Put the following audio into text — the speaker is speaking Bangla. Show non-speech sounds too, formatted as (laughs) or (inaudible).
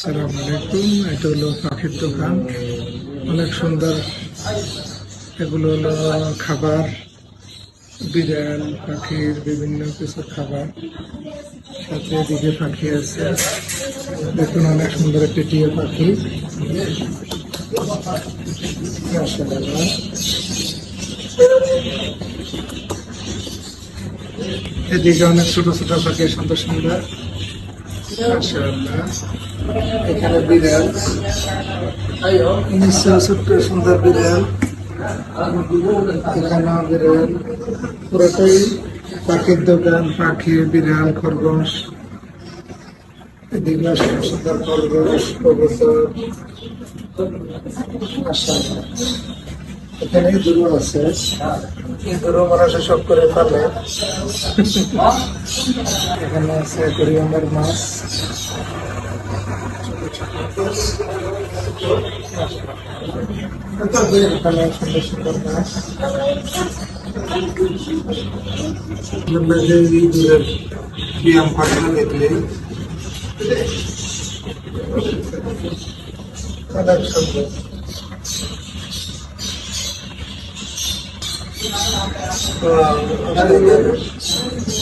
সালাম আলাইকুম, এটা হলো পাখির দোকান। অনেক সুন্দর। এগুলো হলো খাবার, বিড়াল, পাখির বিভিন্ন কিছু খাবার। সাথে এদিকে পাখি আছে। দেখুন, অনেক সুন্দর একটি পাখি। এদিকে অনেক ছোট ছোট পাখি, সুন্দর সুন্দর। এখানে বিড়াল ছোট্ট সুন্দর বিড়াল এখানে বিড়াল পুরোটাই পাখির দোকান পাখি বিড়াল খরগোশ। এদিকে সুন্দর খরগোশ কবুতর। এখানে ইঁদুরও আছে। ইঁদুরও মানুষ সব করে ফেলে (laughs) এখানে আছে কোরিয়ানের মাছ এখানে সুন্দর সুন্দর মাছ আমরা যে ইঁদুরের ব্যায়াম পাখনা দেখলে অনেক সুন্দর Wow.